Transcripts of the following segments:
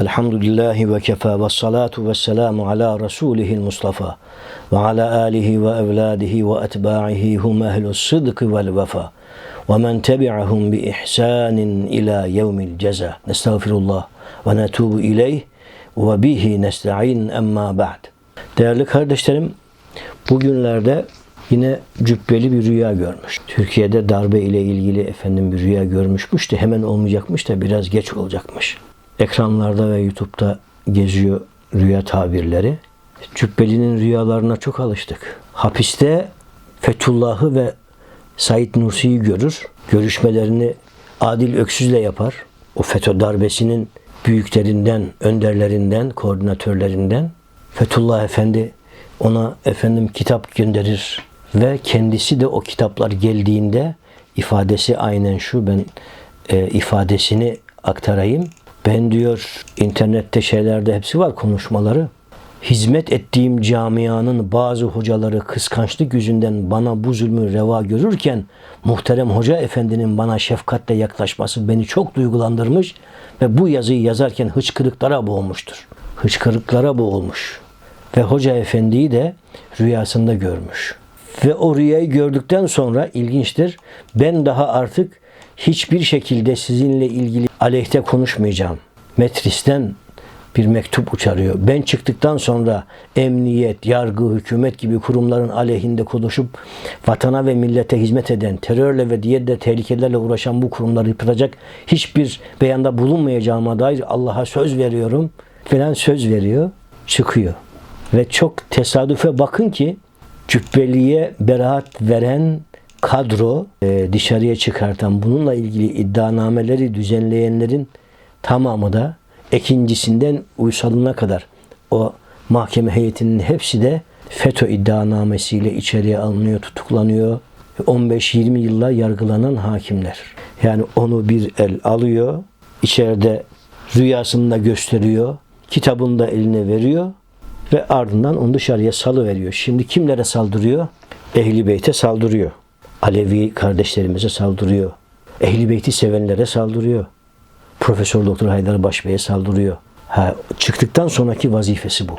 Elhamdülillahi ve kefa ve salatu ve selamu ala Resulihil Mustafa ve ala alihi ve evladihi ve etba'ihi hum ehlus sıdkı vel vefa ve men tebi'ahum bi ihsanin ila yevmil ceza. Nestağfirullah ve netubu ileyh ve bihi nesta'in emma ba'd. Değerli kardeşlerim, bugünlerde yine cübbeli bir rüya görmüş. Türkiye'de darbe ile ilgili efendim bir rüya görmüşmüş de hemen olmayacakmış da biraz geç olacakmış. Ekranlarda ve YouTube'da geziyor rüya tabirleri. Cübbeli'nin rüyalarına çok alıştık. Hapiste Fethullah'ı ve Said Nursi'yi görür. Görüşmelerini Adil Öksüz'le yapar. O FETÖ darbesinin büyüklerinden, önderlerinden, koordinatörlerinden Fethullah Efendi ona efendim kitap gönderir ve kendisi de o kitaplar geldiğinde ifadesi aynen şu ben e, ifadesini aktarayım. Ben diyor internette şeylerde hepsi var konuşmaları. Hizmet ettiğim camianın bazı hocaları kıskançlık yüzünden bana bu zulmü reva görürken muhterem hoca efendinin bana şefkatle yaklaşması beni çok duygulandırmış ve bu yazıyı yazarken hıçkırıklara boğmuştur. Hıçkırıklara boğulmuş. Ve hoca efendiyi de rüyasında görmüş. Ve o rüyayı gördükten sonra ilginçtir. Ben daha artık hiçbir şekilde sizinle ilgili aleyhte konuşmayacağım. Metris'ten bir mektup uçarıyor. Ben çıktıktan sonra emniyet, yargı, hükümet gibi kurumların aleyhinde konuşup vatana ve millete hizmet eden, terörle ve diğer de tehlikelerle uğraşan bu kurumları yıpratacak hiçbir beyanda bulunmayacağıma dair Allah'a söz veriyorum falan söz veriyor. Çıkıyor. Ve çok tesadüfe bakın ki cübbeliye beraat veren kadro e, dışarıya çıkartan bununla ilgili iddianameleri düzenleyenlerin tamamı da ikincisinden uysalına kadar o mahkeme heyetinin hepsi de FETÖ iddianamesiyle içeriye alınıyor, tutuklanıyor. 15-20 yılla yargılanan hakimler. Yani onu bir el alıyor, içeride rüyasında gösteriyor, kitabını da eline veriyor ve ardından onu dışarıya salı veriyor. Şimdi kimlere saldırıyor? Ehli Beyt'e saldırıyor. Alevi kardeşlerimize saldırıyor. Ehli Beyt'i sevenlere saldırıyor. Profesör Doktor Haydar Başbey'e saldırıyor. Ha, çıktıktan sonraki vazifesi bu.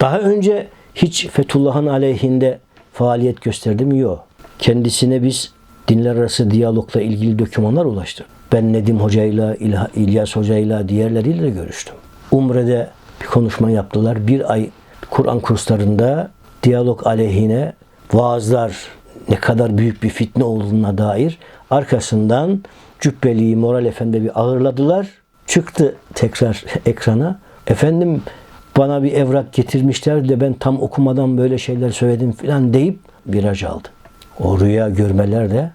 Daha önce hiç Fethullah'ın aleyhinde faaliyet gösterdi mi? Yok. Kendisine biz dinler arası diyalogla ilgili dokümanlar ulaştırdık. Ben Nedim Hoca'yla, İlyas Hoca'yla, diğerleriyle de görüştüm. Umre'de bir konuşma yaptılar. Bir ay Kur'an kurslarında diyalog aleyhine vaazlar ne kadar büyük bir fitne olduğuna dair arkasından Cübbeli'yi Moral Efendi bir ağırladılar. Çıktı tekrar ekrana. Efendim bana bir evrak getirmişler de ben tam okumadan böyle şeyler söyledim filan deyip viraj aldı. O rüya görmeler de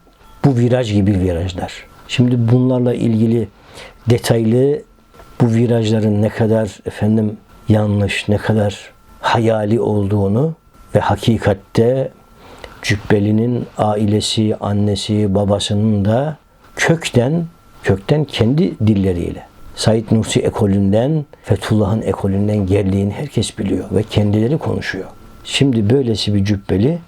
bu viraj gibi virajlar. Şimdi bunlarla ilgili detaylı bu virajların ne kadar efendim yanlış, ne kadar hayali olduğunu ve hakikatte Cübbeli'nin ailesi, annesi, babasının da kökten kökten kendi dilleriyle Said Nursi ekolünden, Fethullah'ın ekolünden geldiğini herkes biliyor ve kendileri konuşuyor. Şimdi böylesi bir cübbeli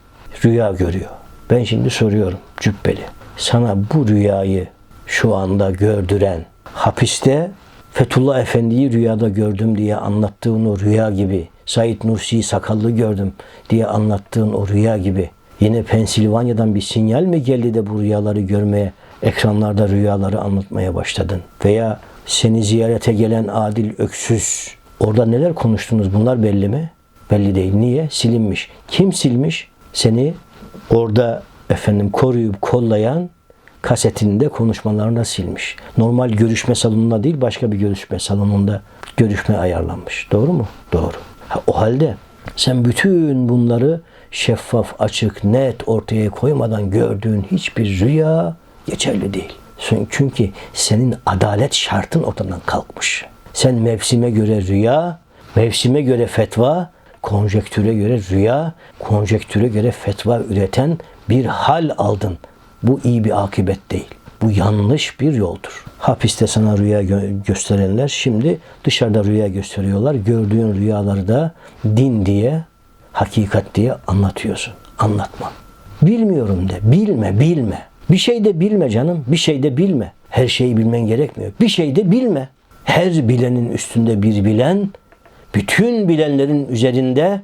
rüya görüyor. Ben şimdi soruyorum cübbeli. Sana bu rüyayı şu anda gördüren hapiste Fethullah Efendi'yi rüyada gördüm diye anlattığın o rüya gibi, Said Nursi'yi sakallı gördüm diye anlattığın o rüya gibi yine Pensilvanya'dan bir sinyal mi geldi de bu rüyaları görmeye, ekranlarda rüyaları anlatmaya başladın? Veya seni ziyarete gelen Adil Öksüz, orada neler konuştunuz bunlar belli mi? Belli değil. Niye? Silinmiş. Kim silmiş? Seni orada efendim koruyup kollayan kasetinde konuşmalarında silmiş. Normal görüşme salonunda değil başka bir görüşme salonunda görüşme ayarlanmış. Doğru mu? Doğru. Ha, o halde sen bütün bunları şeffaf, açık, net ortaya koymadan gördüğün hiçbir rüya geçerli değil. Çünkü senin adalet şartın ortadan kalkmış. Sen mevsime göre rüya, mevsime göre fetva, konjektüre göre rüya, konjektüre göre fetva üreten bir hal aldın. Bu iyi bir akıbet değil. Bu yanlış bir yoldur. Hapiste sana rüya gö- gösterenler şimdi dışarıda rüya gösteriyorlar. Gördüğün rüyaları da din diye, hakikat diye anlatıyorsun. Anlatma. Bilmiyorum de. Bilme, bilme. Bir şey de bilme canım. Bir şey de bilme. Her şeyi bilmen gerekmiyor. Bir şey de bilme. Her bilenin üstünde bir bilen, bütün bilenlerin üzerinde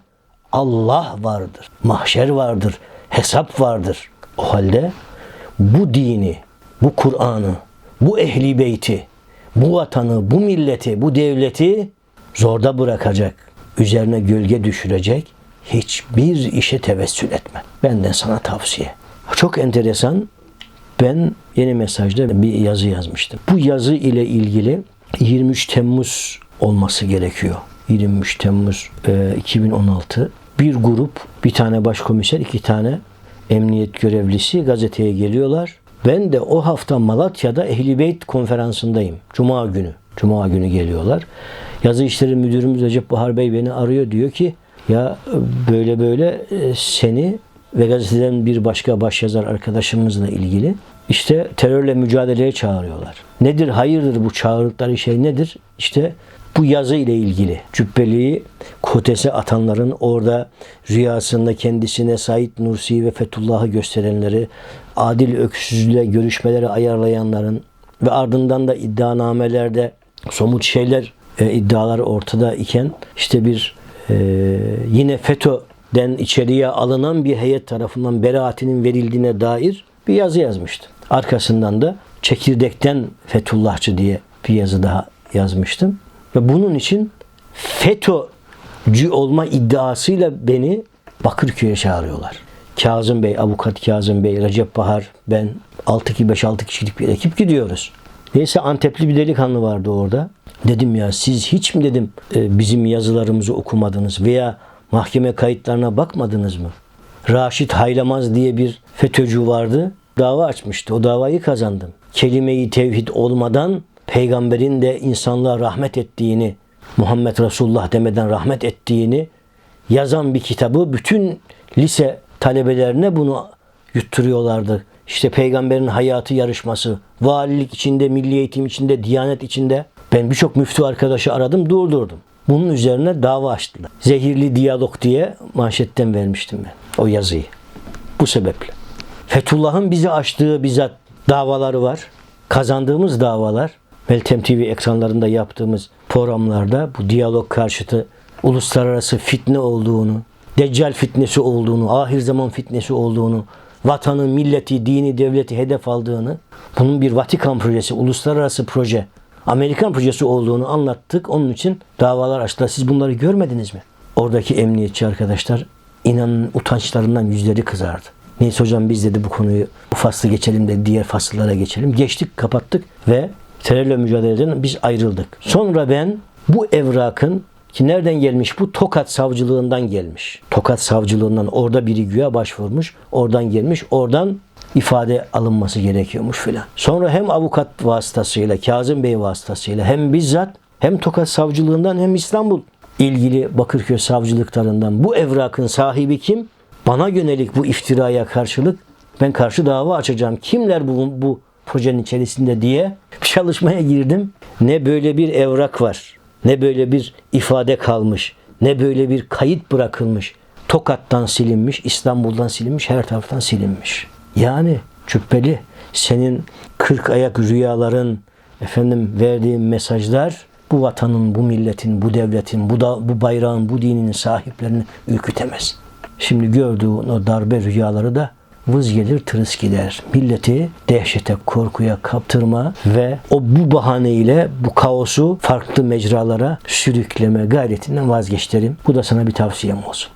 Allah vardır. Mahşer vardır, hesap vardır. O halde bu dini, bu Kur'an'ı, bu ehli beyti, bu vatanı, bu milleti, bu devleti zorda bırakacak, üzerine gölge düşürecek hiçbir işe tevessül etme. Benden sana tavsiye. Çok enteresan. Ben yeni mesajda bir yazı yazmıştım. Bu yazı ile ilgili 23 Temmuz olması gerekiyor. 23 Temmuz e, 2016 bir grup, bir tane başkomiser, iki tane emniyet görevlisi gazeteye geliyorlar. Ben de o hafta Malatya'da Ehli Beyt konferansındayım. Cuma günü. Cuma günü geliyorlar. Yazı işleri müdürümüz Recep Bahar Bey beni arıyor. Diyor ki ya böyle böyle e, seni ve gazeteden bir başka başyazar arkadaşımızla ilgili işte terörle mücadeleye çağırıyorlar. Nedir hayırdır bu çağırdıkları şey nedir? İşte bu yazı ile ilgili cübbeliği kotese atanların orada rüyasında kendisine Said Nursi ve Fethullah'ı gösterenleri, Adil Öksüz'le görüşmeleri ayarlayanların ve ardından da iddianamelerde somut şeyler, e, iddialar ortada iken işte bir e, yine FETÖ'den içeriye alınan bir heyet tarafından beraatinin verildiğine dair bir yazı yazmıştım. Arkasından da çekirdekten Fethullahçı diye bir yazı daha yazmıştım. Ve bunun için FETÖ'cü olma iddiasıyla beni Bakırköy'e çağırıyorlar. Kazım Bey, avukat Kazım Bey, Recep Bahar, ben 6-2-5-6 kişilik bir ekip gidiyoruz. Neyse Antepli bir delikanlı vardı orada. Dedim ya siz hiç mi dedim e, bizim yazılarımızı okumadınız veya mahkeme kayıtlarına bakmadınız mı? Raşit Haylamaz diye bir FETÖ'cü vardı. Dava açmıştı. O davayı kazandım. Kelime-i tevhid olmadan peygamberin de insanlığa rahmet ettiğini, Muhammed Resulullah demeden rahmet ettiğini yazan bir kitabı bütün lise talebelerine bunu yutturuyorlardı. İşte peygamberin hayatı yarışması, valilik içinde, milli eğitim içinde, diyanet içinde. Ben birçok müftü arkadaşı aradım, durdurdum. Bunun üzerine dava açtılar. Zehirli diyalog diye manşetten vermiştim ben o yazıyı. Bu sebeple. Fethullah'ın bizi açtığı bizzat davaları var. Kazandığımız davalar. Meltem TV ekranlarında yaptığımız programlarda bu diyalog karşıtı uluslararası fitne olduğunu, deccal fitnesi olduğunu, ahir zaman fitnesi olduğunu, vatanı, milleti, dini, devleti hedef aldığını, bunun bir Vatikan projesi, uluslararası proje, Amerikan projesi olduğunu anlattık. Onun için davalar açtılar. Siz bunları görmediniz mi? Oradaki emniyetçi arkadaşlar inanın utançlarından yüzleri kızardı. Neyse hocam biz dedi bu konuyu bu faslı geçelim de diğer fasıllara geçelim. Geçtik kapattık ve terörle mücadeleden biz ayrıldık. Sonra ben bu evrakın ki nereden gelmiş bu? Tokat savcılığından gelmiş. Tokat savcılığından orada biri güya başvurmuş. Oradan gelmiş. Oradan ifade alınması gerekiyormuş filan. Sonra hem avukat vasıtasıyla, Kazım Bey vasıtasıyla hem bizzat hem Tokat savcılığından hem İstanbul ilgili Bakırköy savcılıklarından bu evrakın sahibi kim? Bana yönelik bu iftiraya karşılık ben karşı dava açacağım. Kimler bu, bu projenin içerisinde diye çalışmaya girdim. Ne böyle bir evrak var, ne böyle bir ifade kalmış, ne böyle bir kayıt bırakılmış. Tokat'tan silinmiş, İstanbul'dan silinmiş, her taraftan silinmiş. Yani cübbeli senin kırk ayak rüyaların, efendim verdiğin mesajlar bu vatanın, bu milletin, bu devletin, bu da bu bayrağın, bu dininin sahiplerini ürkütemez. Şimdi gördüğün o darbe rüyaları da vız gelir tırıs gider. Milleti dehşete, korkuya kaptırma ve o bu bahaneyle bu kaosu farklı mecralara sürükleme gayretinden vazgeçtirim. Bu da sana bir tavsiyem olsun.